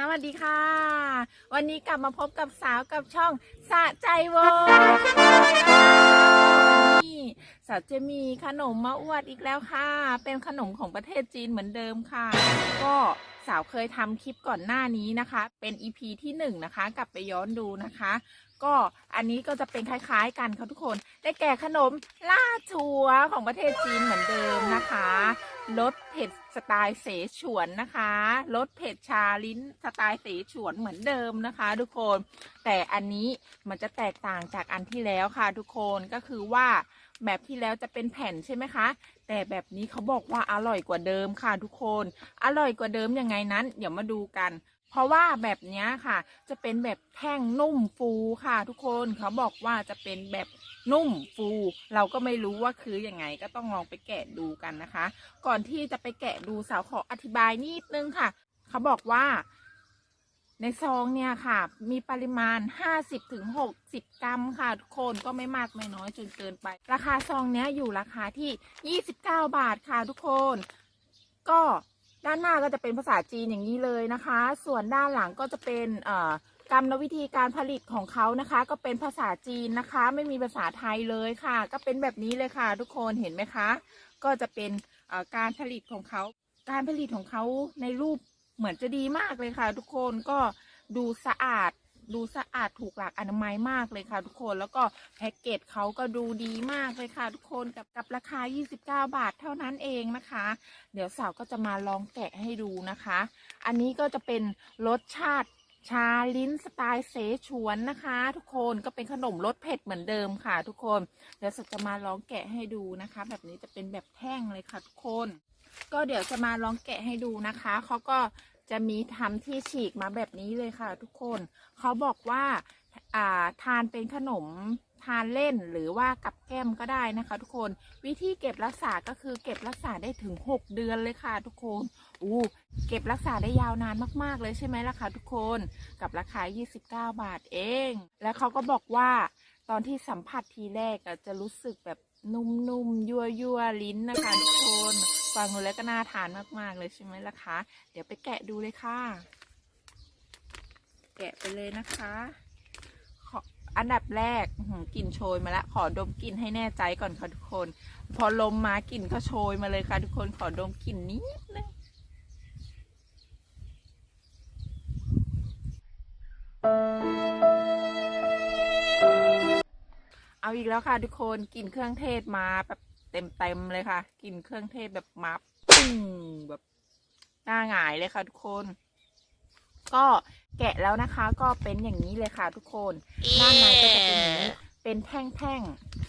สวัสดีค่ะ วันนี้กลับมาพบกับสาวกับช่องสะใจวงสาวจะมีขนมมาอวดอีกแล้วค่ะ เป็นขนมของประเทศจีนเหมือนเดิมค่ะ ก็สาวเคยทำคลิปก่อนหน้านี้นะคะ เป็น EP ที่1นะคะ กลับไปย้อนดูนะคะ ก็อันนี้ก็จะเป็นคล้ายๆกันค่ะทุกคน ได้แก่ขนมล่าชัวของประเทศจีนเหมือนเดิมนะคะรสเผ็ดสไตล์เสฉวนนะคะรสเผ็ดชาลิ้นสไตล์เสฉวนเหมือนเดิมนะคะ ทุกคน แต่อันนี้มันจะแตกต่างจากอันที่แล้วค่ะ ทุกคนก็คือว่าแบบที่แล้วจะเป็นแผ่นใช่ไหมคะ แต่แบบนี้เขาบอกว่าอร่อยกว่าเดิมค่ะทุกคน อร่อยกว่าเดิมยังไงนั้น เดี๋ยวมาดูกัน เพราะว่าแบบนี้ค่ะ จะเป็นแบบแท่งนุ่มฟูค่ะทุกคนเขาบอกว่าจะเป็นแบบนุ่มฟู เราก็ไม่รู้ว่าคืออยังไงก็ต้องลองไปแกะดูกันนะคะ ก่อนที่จะไปแกะดูสาวขออธิบายนิดนึงค่ะเขาบอกว่า ในซองเนี่ยค่ะ มีปริมาณ 50-60 กรัมค่ะ ทุกคนก็ไม่มากไม่น้อยจนเกินไป ราคาซองเนี้ยอยู่ราคาที่ 29 บาทค่ะทุกคน ก็ ด้านหน้าก็จะเป็นภาษาจีนอย่างนี้เลยนะคะ ส่วนด้านหลังก็จะเป็นกรรมวิธีการผลิตของเขานะคะ ก็เป็นภาษาจีนนะคะ ไม่มีภาษาไทยเลยค่ะ ก็เป็นแบบนี้เลยค่ะ ทุกคนเห็นไหมคะ ก็จะเป็นการผลิตของเขา การผลิตของเขาในรูปเหมือนจะดีมากเลยค่ะ ทุกคนก็ดูสะอาด ดูสะอาดถูกหลักอนามัยมากเลยค่ะทุกคนแล้วก็แพ็กเกจเขาก็ดูดีมากเลยค่ะทุกคนกับกับราคา 29 บาทเท่านั้นเองนะคะ เดี๋ยวสาวก็จะมาลองแกะให้ดูนะคะ อันนี้ก็จะเป็นรสชาติชาลิ้นสไตล์เสฉวนนะคะ ทุกคนก็เป็นขนมรสเผ็ดเหมือนเดิมค่ะ ทุกคนเดี๋ยวสาวจะมาลองแกะให้ดูนะคะ แบบนี้จะเป็นแบบแท่งเลยค่ะทุกคน ก็เดี๋ยวจะมาลองแกะให้ดูนะคะเขาก็ จะมีทำที่ฉีกมาแบบนี้เลยค่ะ ทุกคนเขาบอกว่าอ่าทานเป็นขนมทานเล่นหรือว่ากับแก้มก็ได้นะคะ ทุกคนวิธีเก็บรักษาก็คือเก็บรักษาได้ถึง 6 เดือนเลยค่ะ ทุกคนอู้เก็บรักษาได้ยาวนานมากๆเลยใช่ไหมล่ะคะทุกคนกับราคา 29 บาทเอง แล้วเขาก็บอกว่าตอนที่สัมผัสทีแรกจะรู้สึกแบบนุ่มๆยั่วๆลิ้นนะคะทุกคน ฟังดูแล้วก็น่าทานมาก ๆ เลยใช่ไหมล่ะคะ เดี๋ยวไปแกะดูเลยค่ะ แกะไปเลยนะคะอันดับแรกกลิ่นโชยมาแล้วขอดมกลิ่นให้แน่ใจก่อนค่ะทุกคน พอลมมากลิ่นก็โชยมาเลยค่ะ ทุกคนขอดมกลิ่นนิดนึงเอาอีกแล้วค่ะทุกคนกลิ่นเครื่องเทศมาแบบ เต็มๆเลยค่ะกลิ่นเครื่องเทศแบบมาปึ้งแบบหน้าหงายเลยค่ะทุกคน ก็แกะแล้วนะคะ ก็เป็นอย่างนี้เลยค่ะทุกคนด้านในก็จะเป็นอย่างนี้เป็นแท่ง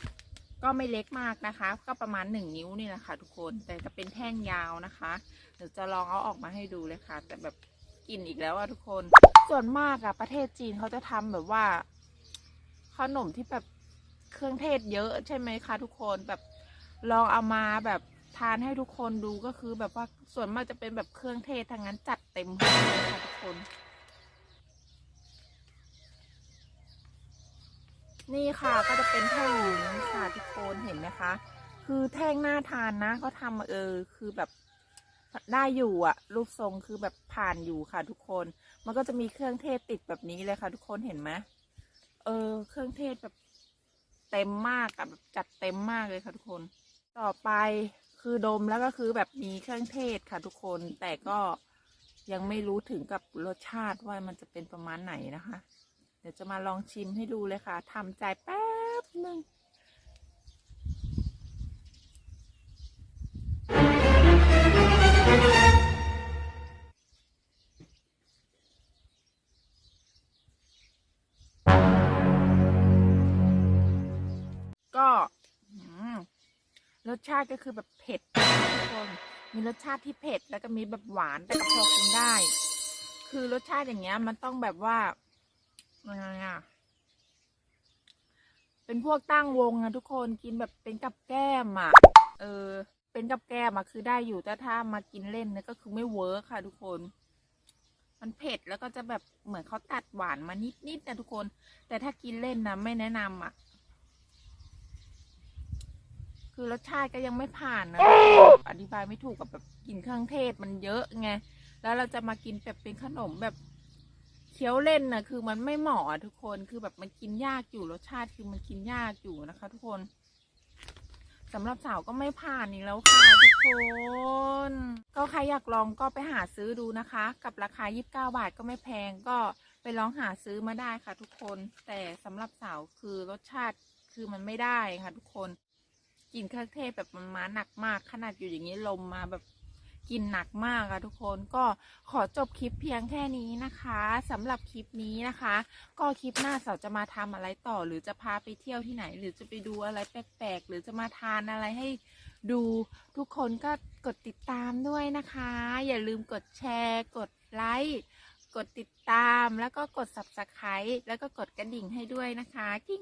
ๆก็ไม่เล็กมากนะคะ ก็ประมาณหนึ่งนิ้วนี่แหละค่ะ ทุกคนแต่จะเป็นแท่งยาวนะคะเดี๋ยวจะลองเอาออกมาให้ดูเลยค่ะ แต่แบบกลิ่นอีกแล้วอะทุกคน ส่วนมากอะประเทศจีนเขาจะทำแบบว่าขนมที่แบบเครื่องเทศเยอะใช่ไหมคะทุกคนแบบ ลองเอามาแบบทานให้ทุกคนดูก็คือแบบว่าส่วนมากจะเป็นแบบเครื่องเทศทางนั้นจัดเต็มเลยค่ะทุกคน นี่ค่ะก็จะเป็นแท่งอย่างนี้ค่ะทุกคนเห็นไหมคะ คือแท่งหน่าทานนะเขาทำมาเออคือแบบได้อยู่อะรูปทรงคือแบบผ่านอยู่ค่ะทุกคน มันก็จะมีเครื่องเทศติดแบบนี้เลยค่ะ ทุกคนเห็นไหมเออ เครื่องเทศแบบเต็มมากอะแบบจัดเต็มมากเลยค่ะทุกคน ต่อไปคือดมแล้วก็คือแบบมีเครื่องเทศค่ะทุกคนแต่ก็ยังไม่รู้ถึงกับรสชาติว่ามันจะเป็นประมาณไหนนะคะ เดี๋ยวจะมาลองชิมให้ดูเลยค่ะทำใจแป๊บหนึ่ง สชาติก็คือแบบเผ็ดทุกคนมีรสชาติที่เผ็ดแล้วก็มีแบบหวานแต่ก็พอกินได้ คือรสชาติอย่างเงี้ย มันต้องแบบว่ายังไงอะเป็นพวกตั้งวงอะทุกคนกินแบบเป็นกับแก้มอะเออ เป็นกับแก้มอะคือได้อยู่แต่ถ้ามากินเล่นเนี่ยก็คือไม่เวิร์คค่ะ ทุกคน มันเผ็ดแล้วก็จะแบบเหมือนเขาตัดหวานมานิดๆนะทุกคน แต่ถ้ากินเล่นนะไม่แนะนำอะ คือรสชาติก็ยังไม่ผ่านนะ อธิบายไม่ถูกกับแบบกลิ่นเครื่องเทศมันเยอะไง แล้วเราจะมากินแบบเป็นขนมแบบเคี้ยวเล่นนะคือมันไม่เหมาะอะทุกคน คือแบบมันกินยากอยู่รสชาติคือมันกินยากอยู่นะคะ ทุกคนสำหรับสาวก็ไม่ผ่านอีกแล้วค่ะทุกคน ก็ใครอยากลองก็ไปหาซื้อดูนะคะ กับราคา 29 บาทก็ไม่แพงก็ไปลองหาซื้อมาได้ค่ะ ทุกคน แต่สำหรับสาวคือรสชาติคือมันไม่ได้ค่ะ ทุกคน กลิ่นเครื่องเทศแบบมันมาหนักมากขนาดอยู่อย่างนี้ลมมาแบบกลิ่นหนักมากอะทุกคนก็ขอจบคลิปเพียงแค่นี้นะคะสำหรับคลิปนี้นะคะ ก็คลิปหน้าสาวจะมาทำอะไรต่อ หรือจะพาไปเที่ยวที่ไหน หรือจะไปดูอะไรแปลกๆ หรือจะมาทานอะไรให้ดูทุกคนก็กดติดตามด้วยนะคะ อย่าลืมกดแชร์ กดไลค์กดติดตามแล้วก็กด subscribe แล้วก็กดกระดิ่งให้ด้วยนะคะกิ้ง